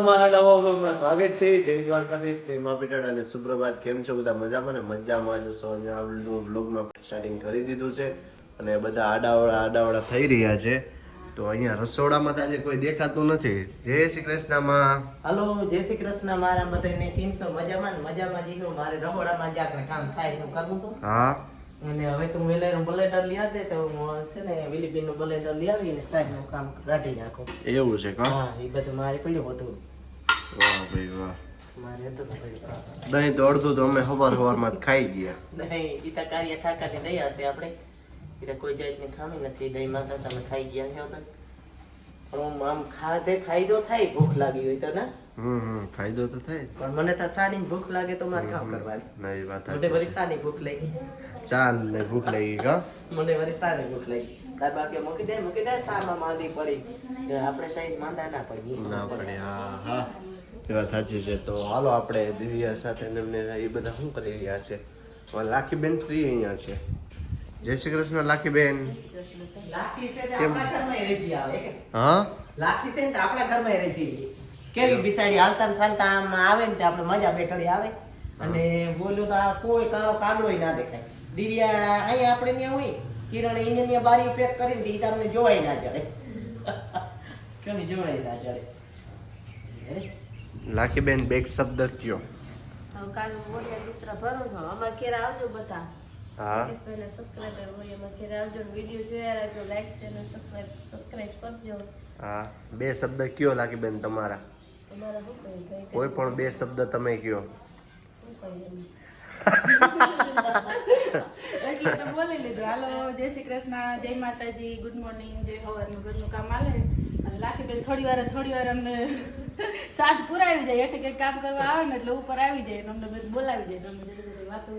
તમારા નવા વ્લોગમાં સ્વાગત છે. જય દ્વારકાધીશ જય અને સુપ્રભાત કેમ છો બધા? મજામાં ને? મજામાં જશો અને આ વ્લોગમાં સ્ટાર્ટિંગ કરી દીધું છે. અને બધા આડાવડા આડાવડા થઈ રહ્યા છે. તો અહીંયા રસોડામાં તો આજે કોઈ દેખાતું નથી. જય શ્રી કૃષ્ણમાં હાલો જય શ્રી કૃષ્ણ. મારા બધાને કેમ છો? મજામાં ને? મજામાં જીગો મારે રસોડામાં જ ને કામ સાહેબનું કરવું હતું. હા. અને હવે તું વેલાઈનું બલેટર લઈ આવ તો હું છે ને વિલીબીનનું બ્લેન્ડર લઈ આવીને સાહેબનું કામ કાઢી નાખું. એવું છે હા એ બધું મારે પડ્યું હતું. વાહ ભાઈ વાહ. તો દહીં તો અડધું તો અમે સવાર સવારમાં ખાઈ ગયા. નહીં ઈ તો કાર્ય ઠાકાથી દઈ હશે આપણે. એટલે કોઈ જાતની ખામી નથી. દહીં માં તો તમે ખાઈ ગયા છો તો. પણ આમ ખાધે ફાયદો થાય ભૂખ લાગી હોય તો ના. હમ ફાયદો તો થાય. પણ મને તો સાની ભૂખ લાગે તો મારે કામ કરવાની. નહીં વાત મને વળી સાની ભૂખ લાગી. ચાલ ને ભૂખ લાગી કા? મને વળી સાની ભૂખ લાગી. તાર બાકી મૂકી દે મૂકી દે સામાં માંદી પડી. કે આપણે સાઈડ માંદા ના પડી ના પડે હા હા. એ વાત સાચી છે. તો હાલો આપણે દિવ્યા સાથે એમને એ બધા શું કરી રહ્યા છે? લાખીબેન શ્રી અહીંયા છે. જય શ્રી કૃષ્ણ લાખીબેન. હા? લાખી છે ને આપણા ઘરમાં રહેતી કેવી બિસાડી હાલતા ને ચાલતા આમ આવે ને આપણે મજા બેઠડી આવે. અને બોલ્યો તો આ કોઈ કારો કાગડો ના દેખાય. દિવ્યા અહીંયા આપણે ત્યાં હોય. કિરણ એને ત્યાં બારી પેક કરીને એ તમને જોવાય ના જડે. કેની જોવાય ના જડે. લાખીબેન બેક શબ્દ કયો? કાલ મોરિયા બિસ્તરા ભરો છો. અમારે ઘેર આવજો બધા. હા. કિશભાઈને સબસ્ક્રાઈબર હોય અમારે ઘેર આવજો ને વીડિયો જોયા રાખજો. લાઈક શેર અને સબસ્ક્રાઈબ સબસ્ક્રાઈબ કરજો. હા. બે શબ્દ કયો લાખીબેન તમારા? અમારા શું કહે કોઈ પણ બે શબ્દ તમે કયો. એટલે તો બોલી લીધું. હાલો જય શ્રી કૃષ્ણ જય માતાજી ગુડ મોર્નિંગ જય હવારનું ઘરનું કામ આલે લાખીબેન થોડી વાર થોડી વાર અમને સાથ પુરાવી જાય એટલે કંઈક કામ કરવા આવે ને એટલે ઉપર આવી જાય ને અમને બધું બોલાવી જાય અમને બધી બધી વાતો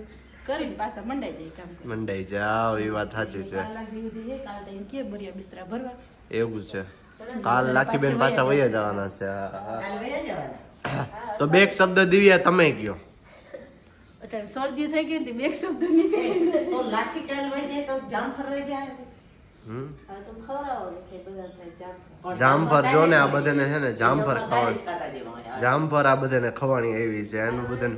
કરીને પાછા મંડાઈ જાય કામ મંડાઈ જાઓ એ વાત સાચી છે. કાલ છે, કાલ તો એમ કે બરિયા બિસ્તરા ભરવા. એવું છે. કાલ લાખીબેન પાછા વયા જવાના છે. હા, હા. કાલ વયા જવાના? તો બે શબ્દ દિવ્યા તમે કયો? એટલે શરદી થઈ ગઈ ને બે શબ્દ નીકળી. તો લાખી કાલ વહી જાય તો જામ ફરવા જાય. હમ હવે તો ખવડાવો ને કે બધા થાય જામ જામફળ જો ને આ બધાને છે ને જામફર હોય. જામફળ આ બધાને ખવાણી એવી છે એનું બધાને.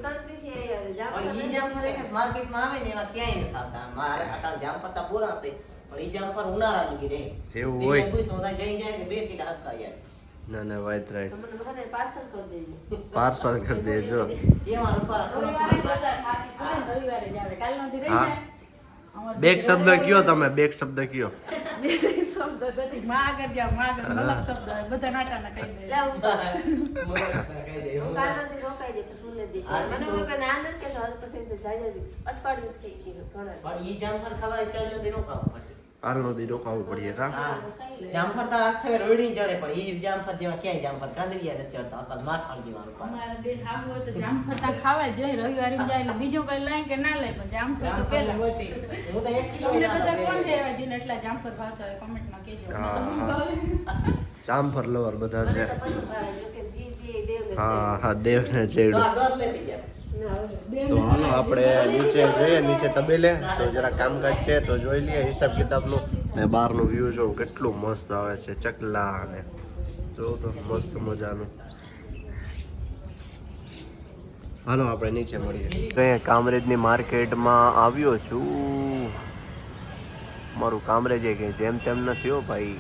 ને ને બે કિલો હક્કા યાર ના ના વાઈટ રાઈટ પાર્સલ કરી દેજો. હા. બેક શબ્દ કયો તમે? બેક શબ્દ કયો? પણ ઈ જામફળ ખાવા કાલ હાલનો દી રોકાવું પડીએ કા? જામફળ તો આખે રોડી ચડે પણ ઈ જામફળ જેવા ક્યાંય જામફળ કાંદરિયા ને ચડતા અસલ માખણ જેવા રૂપારા અમારા બેન આવું હોય તો જામફળ તો ખાવા જોઈએ રવિવારે જાય એટલે બીજું કઈ લાય કે ના લાય પણ જામફળ તો પહેલા. હું તો એક કિલો બધા લાવે. કોણ છે એવા જેને એટલા જામફળ ભાવતા હોય તો હા. ભાવે. જામફળ લવર બધા છે. હા હા દેવને ચેડું તો હાલો, આપણે નીચે જઈએ, નીચે તબેલે. તો જરા કામકાજ છે, તો જોઈ લઈએ હિસાબ કિતાબનું. ને બહારનું વ્યૂ જો કેટલું મસ્ત આવે છે, ચકલા અને જો તો, મસ્ત મજાનું. હાલો, આપણે નીચે મળીએ. કામરેજની માર્કેટમાં આવ્યો છું. મારું કામરેજ કે જેમ તેમ નથી હો ભાઈ.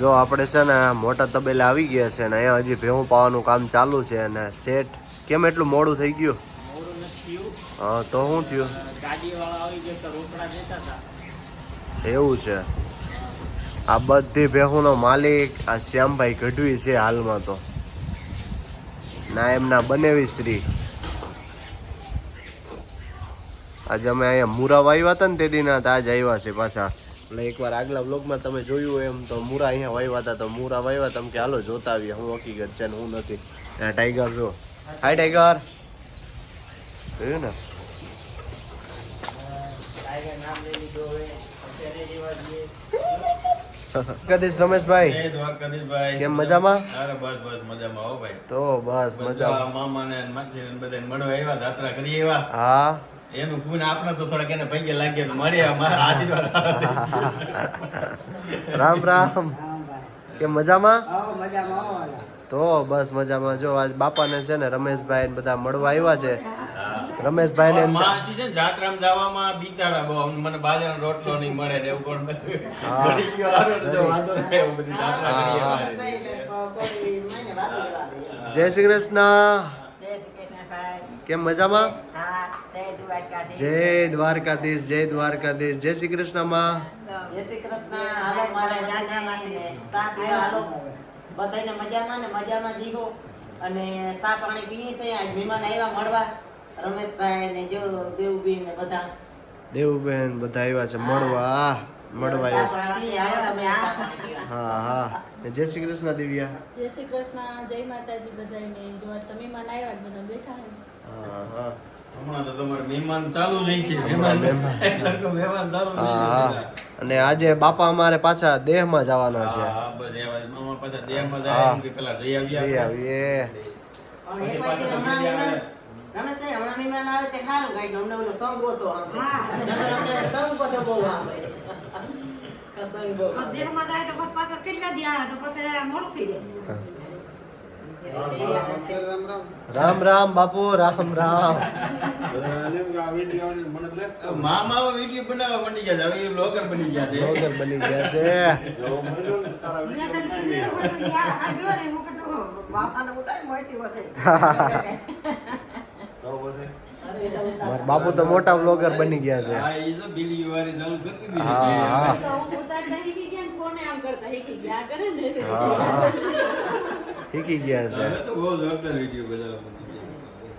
જો આપણે છે ને મોટા તબેલે આવી ગયા છે ને અહીંયા હજી ભેહું પાવાનું કામ ચાલુ છે અને શેઠ કેમ એટલું મોડું થઈ ગયું. હા તો શું થયું. એવું છે. આ બધી ભેહુંનો માલિક આ શ્યામભાઈ ગઢવી છે હાલમાં તો. ના એમના બનેવી શ્રી. આજે અમે અહીંયા મુરા વાવ્યા હતા ને તે દિના આજ આવ્યા છે પાછા. એટલે એકવાર આગલા બ્લોગમાં તમે જોયું એમ તો મૂરા અહીંયા વાવ્યા હતા તો મૂરા વાવ્યા તમે કે હાલો જોતા આવીએ હું હકીકત છે ને હું નથી. આ ટાઈગર જો. Hi tiger. જોયું ને? રમેશભાઈ દ્વારકાધીશભાઈ. કેમ મજામાં? અરે બસ બસ મજામાં હો ભાઈ. તો બસ મજા મામા ને મળવા આવ્યા જાત્રા કરી આવ્યા. હા. એનું ગુણ આપણે તો થોડાક એને ભાગ્ય લાગે મળે અમારા આશીર્વાદ રામ રામ. કે મજામાં. તો બસ મજામાં. જો આજ બાપાને છે ને રમેશભાઈ ને બધા મળવા આવ્યા છે. રમેશભાઈ ને માસી છે ને જવામાં બિચારા બહુ. મને બાજરાનો રોટલો નહીં મળે ને એવું પણ મળી ગયો વાંધો નહીં. એવું બધી જાત્રા. જય શ્રી કૃષ્ણ. કેમ મજામાં? જય દ્વારકાધીશ. જય દ્વારકાધીશ. જય શ્રી કૃષ્ણમાં. જય શ્રી કૃષ્ણ. હાલો મારા નાના સા પીવા હાલો. બધાને મજામાં ને મજામાં જીવો. અને સા પાણી પીએ છે આજ મહેમાન આવ્યા મળવા. રમેશભાઈ ને જો દેવબી ને બધા. દેવબેન બધા આવ્યા છે મળવા. મળવા. હા હા. જય શ્રી કૃષ્ણ દિવ્યા. જય શ્રી કૃષ્ણ જય માતાજી બધાને જો તમે માં આવ્યા જ બધા બેઠા હા હા. અને આજે બાપા અમારે પાછા દેહમાં જવાના છે. કેટલા ધ્યાન તો પછી મોડું થઈ જાય. રામ રામ બાપુ રામ રામ. મામા વીડિયો બનાવવા બની ગયા છે. હવે એ બ્લોગર બની ગયા છે. બ્લોગર બની ગયા બાપુ તો મોટા બ્લોગર બની ગયા છે. હા. હા, શીખી ગયા છે.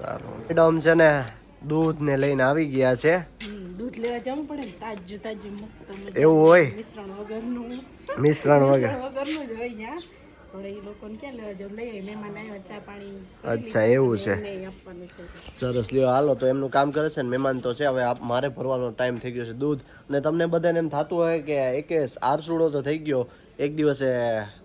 સારું. મેડમ છે ને દૂધ ને લઈને આવી ગયા છે. દૂધ લેવા જવું પડે ને તાજું તાજું મસ્ત એવું હોય? મિશ્રણ વગરનું. મિશ્રણ વગર. વગરનું જ હોય અચ્છા, એવું છે. સરસ. લ્યો હાલો તો એમનું કામ કરે છે ને મહેમાન તો છે. હવે આપ- મારે ભરવાનો ટાઈમ થઈ ગયો છે દૂધ. અને તમને બધાને એમ થતું હોય કે એકે આરસુડો તો થઈ ગયો. એક દિવસે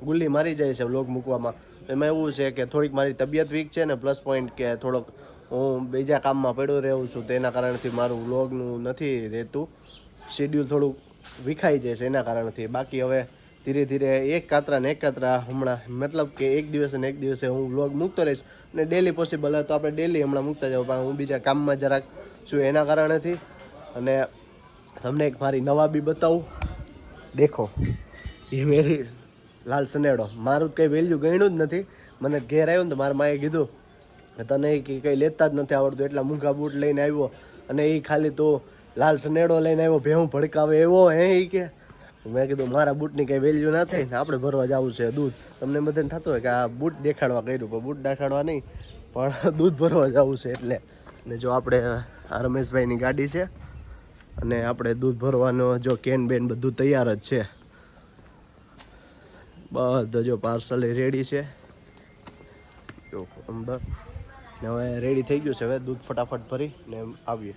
ગુલ્લી મારી જાય છે વ્લોગ મૂકવામાં. એમાં એવું છે કે થોડીક મારી તબિયત વીક છે ને પ્લસ પોઈન્ટ કે થોડોક હું બીજા કામમાં પડ્યો રહું છું, તેના કારણથી મારું વ્લોગનું નથી રહેતું. શેડ્યુલ થોડુંક વિખાઈ જાય છે એના કારણથી. બાકી હવે ધીરે ધીરે એક કાતરા ને એક કાતરા હમણાં મતલબ કે એક દિવસે ને એક દિવસે હું વ્લોગ મૂકતો રહીશ અને ડેલી પોસિબલ હોય તો આપણે ડેલી હમણાં મૂકતા જાવ પણ હું બીજા કામમાં જરાક છું એના કારણેથી. અને તમને એક મારી નવાબી બતાવું. દેખો. એ મેરી લાલ સનેડો. મારું કંઈ વેલ્યુ ગણ્યું જ નથી. મને ઘેર આવ્યો ને તો મારા માએ કીધું કે તને કે કંઈ લેતા જ નથી આવડતું, એટલા મૂંઘા બૂટ લઈને આવ્યો અને એ ખાલી તો લાલ સનેડો લઈને આવ્યો, ભેહું ભડકાવે એવો હે એ કે. મેં કીધું મારા બૂટની કંઈ વેલ્યુ ના થઈ ને આપણે ભરવા જવું છે દૂધ. તમને બધાને થતું હોય કે આ બૂટ દેખાડવા કર્યું, પણ બૂટ દેખાડવા નહીં, પણ દૂધ ભરવા જવું છે એટલે. ને જો આપણે આ રમેશભાઈની ગાડી છે અને આપણે દૂધ ભરવાનો જો કેન બેન બધું તૈયાર જ છે. બધો જો પાર્સલ રેડી છે. જો, અંદર. ને હવે રેડી થઈ ગયું છે. હવે દૂધ ફટાફટ ભરી ને આવીએ.